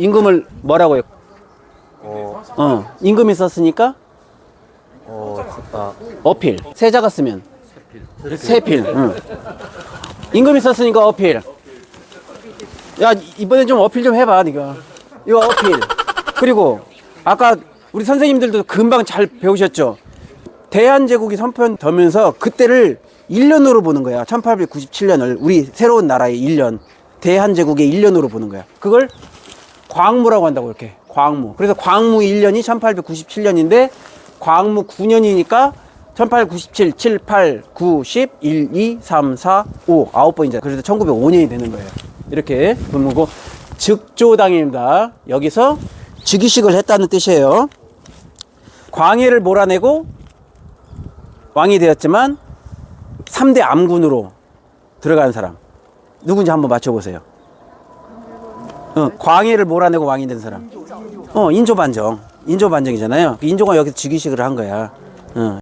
임금을 뭐라고요? 어, 어, 임금이 썼으니까 어, 아, 어필. 세자가 쓰면 세필. 응. 임금이 썼으니까 어필. 야 이번엔 좀 어필 좀 해봐 네가. 이거 어필. 그리고 아까 우리 선생님들도 금방 잘 배우셨죠. 대한제국이 선포되면서 그때를 1년으로 보는 거야. 1897년을 우리 새로운 나라의 1년. 대한제국의 1년으로 보는 거야. 그걸 광무라고 한다고 이렇게 광무. 그래서 광무 1년이 1897년인데 광무 9년이니까 1897, 7, 8, 9, 10, 1, 2, 3, 4, 5 아홉 번이잖아. 그래서 1905년이 되는 거예요. 이렇게 분무고 즉조당입니다. 여기서 즉위식을 했다는 뜻이에요. 광해를 몰아내고 왕이 되었지만 3대 암군으로 들어간 사람 누군지 한번 맞춰보세요. 어, 광해를 몰아내고 왕이 된 사람. 어, 인조 반정. 인조 반정이잖아요. 인조가 여기서 즉위식을 한 거야. 어.